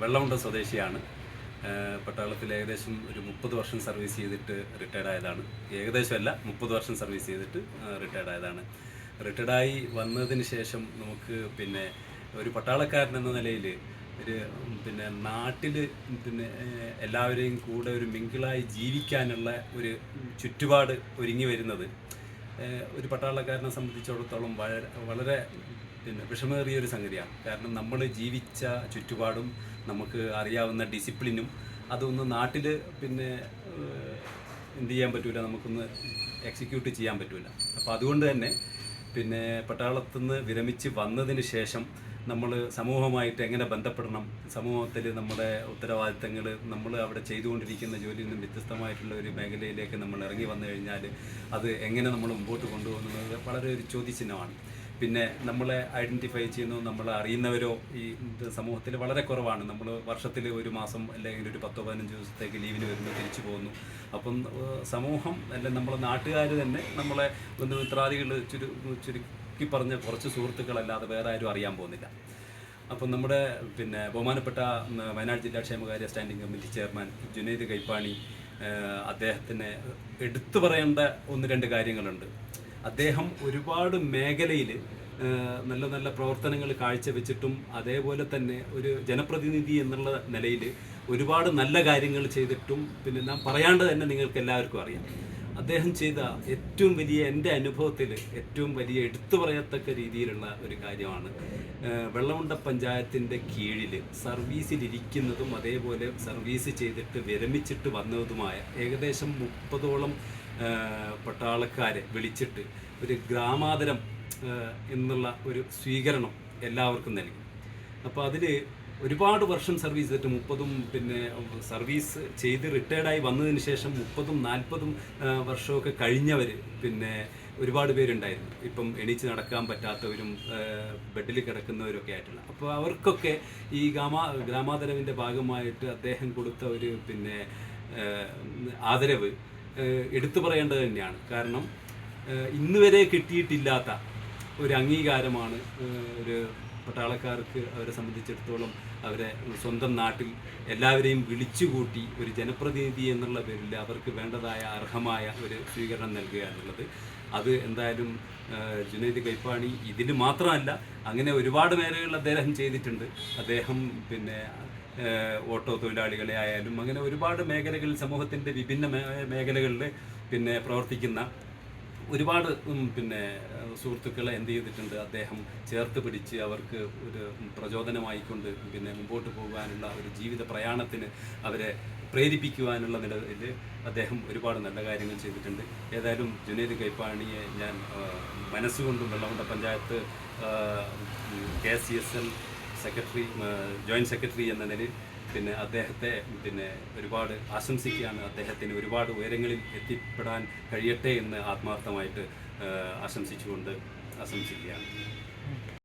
വെള്ളമുണ്ട സ്വദേശിയാണ്. പട്ടാളത്തിൽ ഏകദേശം ഒരു മുപ്പത് വർഷം സർവീസ് ചെയ്തിട്ട് റിട്ടയർഡ് ആയതാണ്. ഏകദേശമല്ല മുപ്പത് വർഷം സർവീസ് ചെയ്തിട്ട് റിട്ടയർഡ് ആയതാണ്. റിട്ടയർഡായി വന്നതിന് ശേഷം നമുക്ക് പിന്നെ ഒരു പട്ടാളക്കാരൻ എന്ന നിലയിൽ ഒരു പിന്നെ നാട്ടിൽ പിന്നെ എല്ലാവരെയും കൂടെ ഒരു മിങ്കിളായി ജീവിക്കാനുള്ള ഒരു ചുറ്റുപാട് ഒരുങ്ങി വരുന്നത് ഒരു പട്ടാളക്കാരനെ സംബന്ധിച്ചിടത്തോളം വളരെ പിന്നെ വിഷമേറിയ ഒരു സംഗതിയാണ്. കാരണം നമ്മൾ ജീവിച്ച ചുറ്റുപാടും നമുക്ക് അറിയാവുന്ന ഡിസിപ്ലിനും അതൊന്ന് നാട്ടിൽ പിന്നെ എന്ത് ചെയ്യാൻ പറ്റൂല നമുക്കൊന്ന് എക്സിക്യൂട്ട് ചെയ്യാൻ പറ്റൂല. അപ്പോൾ അതുകൊണ്ട് തന്നെ പിന്നെ പട്ടാളത്തുനിന്ന് വിരമിച്ച് വന്നതിന് ശേഷം നമ്മൾ സമൂഹമായിട്ട് എങ്ങനെ ബന്ധപ്പെടണം സമൂഹത്തിൽ നമ്മുടെ ഉത്തരവാദിത്തങ്ങൾ നമ്മൾ അവിടെ ചെയ്തുകൊണ്ടിരിക്കുന്ന ജോലിയിൽ നിന്നും വ്യത്യസ്തമായിട്ടുള്ള ഒരു മേഖലയിലേക്ക് നമ്മൾ ഇറങ്ങി വന്നു കഴിഞ്ഞാൽ അത് എങ്ങനെ നമ്മൾ മുമ്പോട്ട് കൊണ്ടുപോകുന്നത് വളരെ ഒരു ചോദ്യചിഹ്നമാണ്. പിന്നെ നമ്മളെ ഐഡന്റിഫൈ ചെയ്യുന്നു നമ്മളെ അറിയുന്നവരോ ഈ സമൂഹത്തിൽ വളരെ കുറവാണ്. നമ്മൾ വർഷത്തിൽ ഒരു മാസം അല്ലെങ്കിൽ ഒരു പത്തോ പതിനഞ്ച് ദിവസത്തേക്ക് ലീവിന് വരുന്നു തിരിച്ചു പോകുന്നു. അപ്പം സമൂഹം അല്ലെങ്കിൽ നമ്മളെ നാട്ടുകാർ തന്നെ നമ്മളെ ബന്ധുമിത്രാദികൾ ചുരു ചുരുക്കി പറഞ്ഞ കുറച്ച് സുഹൃത്തുക്കളല്ലാതെ വേറെ ആരും അറിയാൻ പോകുന്നില്ല. അപ്പം നമ്മുടെ പിന്നെ ബഹുമാനപ്പെട്ട വയനാട് ജില്ലാ ക്ഷേമകാര്യ standing committee chairman Junaid Kaippani അദ്ദേഹത്തിന് എടുത്തു പറയേണ്ട ഒന്ന് രണ്ട് കാര്യങ്ങളുണ്ട്. അദ്ദേഹം ഒരുപാട് മേഖലയിൽ നല്ല നല്ല പ്രവർത്തനങ്ങൾ കാഴ്ചവെച്ചിട്ടും അതേപോലെ തന്നെ ഒരു ജനപ്രതിനിധി എന്നുള്ള നിലയിൽ ഒരുപാട് നല്ല കാര്യങ്ങൾ ചെയ്തിട്ടും പിന്നെ നാം പറയാണ്ട് തന്നെ നിങ്ങൾക്ക് എല്ലാവർക്കും അറിയാം. അദ്ദേഹം ചെയ്ത ഏറ്റവും വലിയ എന്റെ അനുഭവത്തിൽ ഏറ്റവും വലിയ എടുത്തു പറയത്തക്ക രീതിയിലുള്ള ഒരു കാര്യമാണ്. വെള്ളമുണ്ട പഞ്ചായത്തിന്റെ കീഴിൽ സർവീസിലിരിക്കുന്നതും അതേപോലെ സർവീസ് ചെയ്തിട്ട് വിരമിച്ചിട്ട് വന്നതുമായ ഏകദേശം മുപ്പതോളം പട്ടാളക്കാരെ വിളിച്ചിട്ട് ഒരു ഗ്രാമാതരം എന്നുള്ള ഒരു സ്വീകരണം എല്ലാവർക്കും നൽകി. അപ്പോൾ അതിൽ ഒരുപാട് വർഷം സർവീസ് ചെയ്തിട്ട് മുപ്പതും പിന്നെ സർവീസ് ചെയ്ത് റിട്ടയർഡായി വന്നതിന് ശേഷം മുപ്പതും നാൽപ്പതും വർഷമൊക്കെ കഴിഞ്ഞവർ പിന്നെ ഒരുപാട് പേരുണ്ടായിരുന്നു. ഇപ്പം എണീച്ച് നടക്കാൻ പറ്റാത്തവരും ബെഡിൽ കിടക്കുന്നവരൊക്കെ ആയിട്ടുള്ള. അപ്പോൾ അവർക്കൊക്കെ ഈ ഗ്രാമാ ഗ്രാമാതരവിന്റെ ഭാഗമായിട്ട് അദ്ദേഹം കൊടുത്ത ഒരു പിന്നെ ആദരവ് എടുത്തു പറയേണ്ടത് തന്നെയാണ്. കാരണം ഇന്നുവരെ ഇന്ന് വരെ കിട്ടിയിട്ടില്ലാത്ത ഒരു അംഗീകാരമാണ് ഒരു പട്ടാളക്കാർക്ക് അവരെ സംബന്ധിച്ചിടത്തോളം അവരെ സ്വന്തം നാട്ടിൽ എല്ലാവരെയും വിളിച്ചുകൂട്ടി ഒരു ജനപ്രതിനിധി എന്നുള്ള പേരിൽ അവർക്ക് വേണ്ടതായ അർഹമായ ഒരു സ്വീകരണം നൽകുക എന്നുള്ളത്. അത് എന്തായാലും ജുനൈദ് കൈപ്പാണി ഇതിന് മാത്രമല്ല അങ്ങനെ ഒരുപാട് മേഖലകളിൽ അദ്ദേഹം ചെയ്തിട്ടുണ്ട്. അദ്ദേഹം പിന്നെ ഓട്ടോ തൊഴിലാളികളെ ആയാലും അങ്ങനെ ഒരുപാട് മേഖലകളിൽ സമൂഹത്തിന്റെ വിഭിന്ന മേഖലകളിൽ പിന്നെ പ്രവർത്തിക്കുന്ന ഒരുപാട് പിന്നെ സുഹൃത്തുക്കളെ എന്ത് ചെയ്തിട്ടുണ്ട്? അദ്ദേഹം ചേർത്ത് പിടിച്ച് അവർക്ക് ഒരു പ്രചോദനമായിക്കൊണ്ട് പിന്നെ മുമ്പോട്ട് പോകാനുള്ള ഒരു ജീവിത പ്രയാണത്തിന് അവരെ പ്രേരിപ്പിക്കുവാനുള്ള നിലയിൽ അദ്ദേഹം ഒരുപാട് നല്ല കാര്യങ്ങൾ ചെയ്തിട്ടുണ്ട്. ഏതായാലും ജുനൈദ് കൈപ്പാണിയെ ഞാൻ മനസ്സുകൊണ്ടും Vellamunda panchayat K C S L secretary joint secretary എന്ന നിലയിൽ പിന്നെ അദ്ദേഹത്തെ പിന്നെ ഒരുപാട് ആശംസിക്കുകയാണ്. അദ്ദേഹത്തിന് ഒരുപാട് ഉയരങ്ങളിൽ എത്തിപ്പെടാൻ കഴിയട്ടെ എന്ന് ആത്മാർത്ഥമായിട്ട് ആശംസിച്ചുകൊണ്ട് ആശംസിക്കുകയാണ്.